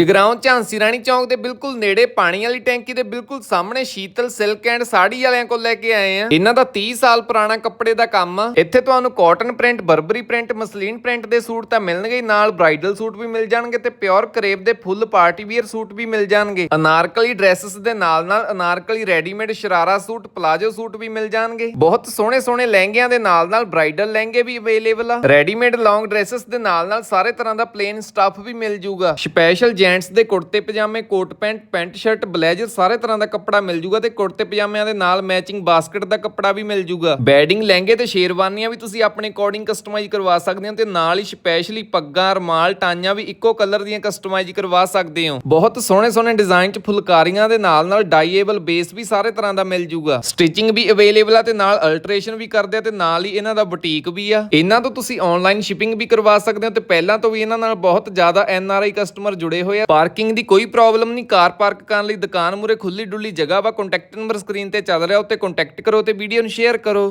ਜਗਰਾਉਂ ਝਾਂਸੀ ਰਾਣੀ ਚੌਂਕ ਦੇ ਬਿਲਕੁਲ ਨੇੜੇ ਪਾਣੀ ਵਾਲੀ ਟੈਂਕੀ ਦੇ ਬਿਲਕੁਲ ਸਾਹਮਣੇ ਸ਼ੀਤਲ ਸਿਲਕ ਐਂਡ ਸਾੜੀ ਵਾਲਿਆਂ ਕੋਲ ਲੈ ਕੇ ਆਏ ਆ। ਇਹਨਾਂ ਦਾ 30 ਸਾਲ ਪੁਰਾਣਾ ਕੱਪੜੇ ਦਾ ਕੰਮ ਆ। ਇੱਥੇ ਤੁਹਾਨੂੰ cotton print, Burberry print, muslin print ਦੇ ਸੂਟ ਤਾਂ ਮਿਲਣਗੇ ਨਾਲ ਬ੍ਰਾਈਡਲ ਸੂਟ ਵੀ ਮਿਲ ਜਾਣਗੇ ਤੇ ਪਿਓਰ ਕਰੇਪ ਦੇ ਫੁੱਲ ਪਾਰਟੀ ਵੀਅਰ ਸੂਟ ਵੀ ਮਿਲ ਜਾਣਗੇ। ਅਨਾਰਕਲੀ ਡਰੈਸਸ ਦੇ ਨਾਲ ਨਾਲ Anarkali readymade sharara suit, palazzo suit ਵੀ ਮਿਲ ਜਾਣਗੇ। ਬਹੁਤ ਸੋਹਣੇ ਸੋਹਣੇ ਲਹਿੰਗਿਆਂ ਦੇ ਨਾਲ ਨਾਲ ਬ੍ਰਾਈਡਲ ਲਹਿੰਗੇ ਵੀ ਅਵੇਲੇਬਲ ਆ। ਰੈਡੀਮੇਡ ਲੌਂਗ ਡਰੈਸਸ ਦੇ ਨਾਲ ਨਾਲ ਸਾਰੇ ਤਰ੍ਹਾਂ ਦਾ ਪਲੇਨ ਸਟੱਫ ਵੀ ਮਿਲ ਜੂਗਾ। ਸਪੈਸ਼ਲ ਜੈਂਟਸ ਦੇ ਕੁੜਤੇ ਪਜਾਮੇ, coat pant pant shirt, blazer, ਸਾਰੇ ਤਰ੍ਹਾਂ ਦਾ ਕੱਪੜਾ ਮਿਲ ਜੂਗਾ ਤੇ ਕੁੜਤੇ ਪਜਾਮਿਆਂ ਦੇ ਨਾਲ ਮੈਚਿੰਗ ਬਾਸਕਟ ਦਾ ਕੱਪੜਾ ਵੀ ਮਿਲ ਜੂਗਾ। ਬੈਡਿੰਗ, ਲਹਿੰਗੇ ਤੇ ਸ਼ੇਰਵਾਨੀਆਂ ਵੀ ਤੁਸੀਂ ਆਪਣੇ ਅਕੋਰਡਿੰਗ ਕਸਟਮਾਈਜ਼ ਕਰਵਾ ਸਕਦੇ ਹੋ ਤੇ ਨਾਲ ਹੀ ਸਪੈਸ਼ਲੀ ਪੱਗਾਂ, ਰਮਾਲ, ਟਾਈਆਂ ਵੀ ਇੱਕੋ ਕਲਰ ਦੀਆਂ ਕਸਟਮਾਈਜ਼ ਕਰਵਾ ਸਕਦੇ ਹੋ। ਬਹੁਤ ਸੋਹਣੇ ਸੋਹਣੇ ਡਿਜ਼ਾਈਨ ਚ ਫੁਲਕਾਰੀਆਂ ਦੇ ਨਾਲ ਨਾਲ ਡਾਈਏਬਲ ਬੇਸ ਵੀ ਸਾਰੇ ਤਰ੍ਹਾਂ ਦਾ ਮਿਲ ਜੂਗਾ। ਸਟਿਚਿੰਗ ਵੀ ਅਵੇਲੇਬਲ ਆ ਤੇ ਨਾਲ ਅਲਟਰੇਸ਼ਨ ਵੀ ਕਰਦੇ ਆ ਤੇ ਨਾਲ ਹੀ ਇਹਨਾਂ ਦਾ ਬੁਟੀਕ ਵੀ ਆ। ਇਹਨਾਂ ਤੋਂ ਤੁਸੀਂ ਆਨਲਾਈਨ ਸ਼ਿਪਿੰਗ ਵੀ ਕਰਵਾ ਸਕਦੇ ਹੋ ਤੇ ਪਹਿਲਾਂ ਤੋਂ ਵੀ ਇਹਨਾਂ ਨਾਲ ਬਹੁਤ ਜ਼ਿਆਦਾ ਐਨ ਆਰ ਆਈ ਕਸਟਮਰ ਜੁੜੇ ਹੋਏ ਆ ਪਾਰਕਿੰਗ ਦੀ ਕੋਈ ਪ੍ਰੋਬਲਮ ਨਹੀਂ। ਕਾਰ ਪਾਰਕ ਕਰਨ ਲਈ ਦੁਕਾਨ ਮੂਰੇ ਖੁੱਲੀ ਡੁੱਲੀ ਜਗ੍ਹਾ ਵਾ। ਕੰਟੈਕਟ ਨੰਬਰ ਸਕਰੀਨ ਤੇ ਚੱਲ ਰਿਹਾ। ਉੱਤੇ ਕੰਟੈਕਟ ਕਰੋ ਤੇ ਵੀਡੀਓ ਨੂੰ ਸ਼ੇਅਰ ਕਰੋ।